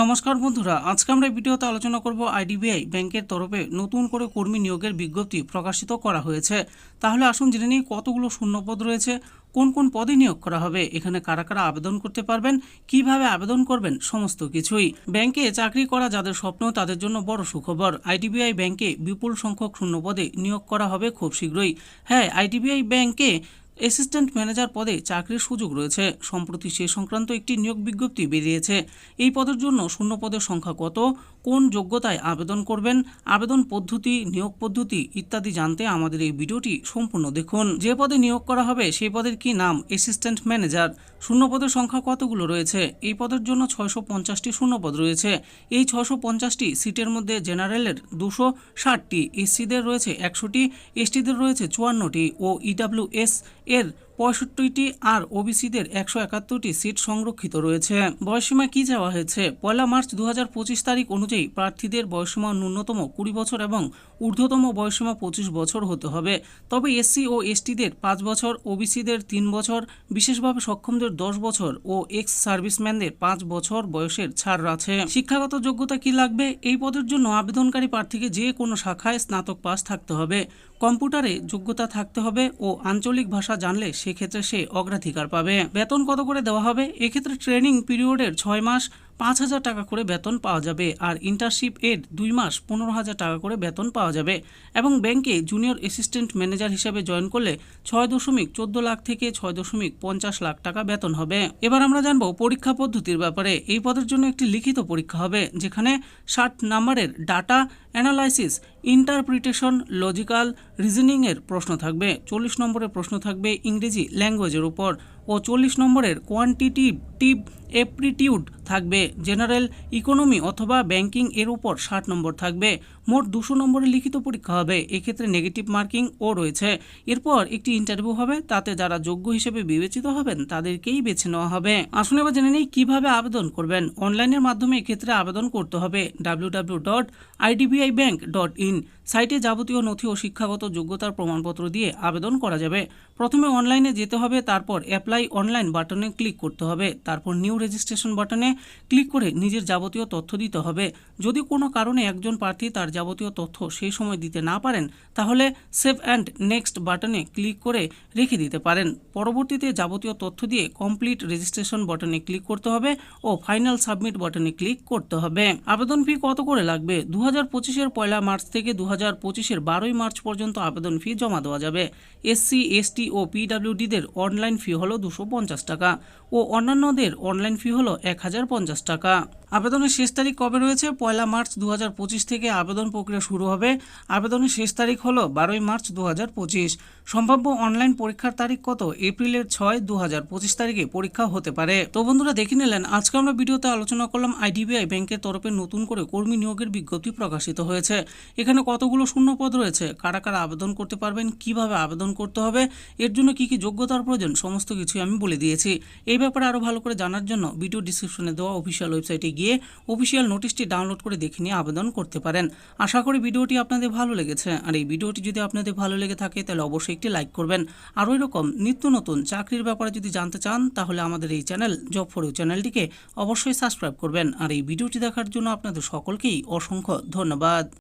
নমস্কার বন্ধুরা, আজকে আমরা ভিডিওতে আলোচনা করব আইডিবিআই ব্যাংকের তরফে নতুন করে কর্মী নিয়োগের বিজ্ঞপ্তি প্রকাশিত করা হয়েছে। তাহলে আসুন জেনে নিই কতগুলো শূন্যপদ রয়েছে, কোন কোন পদে নিয়োগ করা হবে, এখানে কারা কারা আবেদন করতে পারবেন, কীভাবে আবেদন করবেন, সমস্ত কিছুই। ব্যাংকে চাকরি করা যাদের স্বপ্ন, তাদের জন্য বড় সুখবর, আইডিবিআই ব্যাংকে বিপুল সংখ্যক শূন্যপদে নিয়োগ করা হবে খুব শীঘ্রই। হ্যাঁ আইডিবিআই ব্যাংকে অ্যাসিস্ট্যান্ট ম্যানেজার পদে চাকরির সুযোগ রয়েছে। সম্প্রতি সে সংক্রান্ত একটি নিয়োগ বিজ্ঞপ্তি বেরিয়েছে। এই পদের জন্য শূন্য পদের সংখ্যা কত? কোন যোগ্যতায় আবেদন করবেন? আবেদন পদ্ধতি, নিয়োগ পদ্ধতি ইত্যাদি জানতে আমাদের এই ভিডিওটি সম্পূর্ণ দেখুন। যে পদে নিয়োগ করা হবে সেই পদের কি নাম? Assistant manager. শূন্য পদের সংখ্যা কতগুলো রয়েছে? এই পদের জন্য ছয়শো পঞ্চাশটি শূন্যপদ রয়েছে। এই ছশো পঞ্চাশটি সিটের মধ্যে জেনারেলের দুশো ষাটটি এসসিদের রয়েছে একশোটি, এসটিদের রয়েছে চুয়ান্নটি ও ইডাব্লিউএস এর পঁয়ষট্টিটি আর ওবিসিদের একশো একাত্তরটি সিট সংরক্ষিত রয়েছে। বয়সীমা কি চাওয়া হয়েছে? পয়লা মার্চ দু তারিখ অনুযায়ী প্রার্থীদের বয়সীমা ন্যূনতম কুড়ি বছর এবং ঊর্ধ্বতম বয়সীমা পঁচিশ বছর হতে হবে। তবে এসসি ও এসটিদের পাঁচ বছর, ওবিসিদের তিন বছর, বিশেষভাবে সক্ষমদের দশ বছর ও এক্স সার্ভিসম্যানদের পাঁচ বছর বয়সের ছাড় আছে। শিক্ষাগত যোগ্যতা কি লাগবে? এই পদের জন্য আবেদনকারী প্রার্থীকে যে কোনো শাখায় স্নাতক পাস থাকতে হবে। কম্পিউটারে যোগ্যতা থাকতে হবে ও আঞ্চলিক ভাষা জানলে সেক্ষেত্রে সে অগ্রাধিকার পাবে। বেতন কত করে দেওয়া হবে? এক্ষেত্রে ট্রেনিং পিরিয়ডের ছয় মাস। পাঁচ হাজার টাকা করে বেতন পাওয়া যাবে আর ইন্টার্নশিপ এর দুই মাস পনেরো হাজার টাকা করে বেতন পাওয়া যাবে এবং ব্যাংকে জুনিয়র অ্যাসিস্ট্যান্ট ম্যানেজার হিসেবে জয়েন করলে ছয় দশমিক চোদ্দ লাখ থেকে ছয় দশমিক পঞ্চাশ লাখ টাকা বেতন হবে। এবার আমরা জানব পরীক্ষা পদ্ধতির ব্যাপারে। এই পদের জন্য একটি লিখিত পরীক্ষা হবে, যেখানে ষাট নাম্বারের ডাটা অ্যানালাইসিস ইন্টারপ্রিটেশন লজিক্যাল রিজনিংয়ের প্রশ্ন থাকবে, চল্লিশ নম্বরের প্রশ্ন থাকবে ইংরেজি ল্যাঙ্গুয়েজের উপর ও চল্লিশ নম্বরের কোয়ান্টিটিভ এপ্রিটিউড থাকবে। জেনারেল ইকোনমি অথবা ব্যাংকিং এর উপর ষাট নম্বর থাকবে। মোট দুশো নম্বরের লিখিত পরীক্ষা হবে। এক্ষেত্রে নেগেটিভ মার্কিং ও রয়েছে। এরপর একটি ইন্টারভিউ হবে। তাতে যারা যোগ্য হিসেবে বিবেচিত হবেন, তাদেরকেই বেছে নেওয়া হবে। আসুন এবার জেনে নেই কীভাবে আবেদন করবেন। অনলাইনের মাধ্যমে এক্ষেত্রে আবেদন করতে হবে। W W dot IDBI bank dot in সাইটে যাবতীয় নথি ও শিক্ষাগত যোগ্যতার প্রমাণপত্র দিয়ে আবেদন করা যাবে। প্রথমে অনলাইনে যেতে হবে। তারপর অ্যাপ্লাই অনলাইন বাটনে ক্লিক করতে হবে। তারপর নিউ রেজিস্ট্রেশন বাটনে ক্লিক করে নিজের যাবতীয় তথ্য দিতে হবে। যদি কোনো কারণে একজন প্রার্থী তার যাবতীয় তথ্য সেই সময় দিতে না পারেন, তাহলে সেভ অ্যান্ড নেক্সট বাটনে ক্লিক করে রেখে দিতে পারেন। পরবর্তীতে যাবতীয় তথ্য দিয়ে কমপ্লিট রেজিস্ট্রেশন বাটনে ক্লিক করতে হবে ও ফাইনাল সাবমিট বাটনে ক্লিক করতে হবে। আবেদন ফি কত করে লাগবে? দু হাজার পঁচিশের পয়লা মার্চ থেকে দু হাজার পঁচিশের বারোই মার্চ পর্যন্ত আবেদন ফি জমা দেওয়া যাবে। এসসি, এসটি ও পিডাব্লিউডিদের অনলাইন ফি হলো দুশো পঞ্চাশ টাকা ও অন্যান্যদের অনলাইন ফি হলো এক হাজার পঞ্চাশ টাকা। আবেদনের শেষ তারিখ কবে রয়েছে? পয়লা মার্চ দু হাজার পঁচিশ থেকে আবেদন প্রক্রিয়া শুরু হবে। আবেদনের শেষ তারিখ হলো বারোই মার্চ দু হাজার পঁচিশ। সম্ভাব্য অনলাইন পরীক্ষার তারিখ কত? এপ্রিলের ছয় দু তারিখে পরীক্ষা হতে পারে। তো বন্ধুরা, দেখে নিলেন, আজকে আমরা ভিডিওতে আলোচনা করলাম আইডিবিআই ব্যাংকের তরফে নতুন করে কর্মী নিয়োগের বিজ্ঞপ্তি প্রকাশিত হয়েছে। এখানে কতগুলো শূন্য পদ রয়েছে? কারা কারা আবেদন করতে পারবেন? কীভাবে আবেদন করতে হবে? এর জন্য কি কি যোগ্যতার প্রয়োজন? সমস্ত কিছুই আমি বলে দিয়েছি। এই ব্যাপারে আরও ভালো করে জানার জন্য ভিডিও ডিসক্রিপশনে দেওয়া অফিসিয়াল ওয়েবসাইটে গিয়ে অফিসিয়াল নোটিশটি ডাউনলোড করে দেখে নিয়ে আবেদন করতে পারেন। আশা করি ভিডিওটি আপনাদের ভালো লেগেছে। আর এই ভিডিওটি যদি আপনাদের ভালো লেগে থাকে, তাহলে অবশ্যই একটি লাইক করবেন। আর ওই রকম নিত্য নতুন চাকরির ব্যাপারে যদি জানতে চান, তাহলে আমাদের এই চ্যানেল জব ফর চ্যানেলটিকে অবশ্যই সাবস্ক্রাইব করবেন। আর এই ভিডিওটি দেখার জন্য আপনাদের সকলকেই অসংখ্য ধন্যবাদ।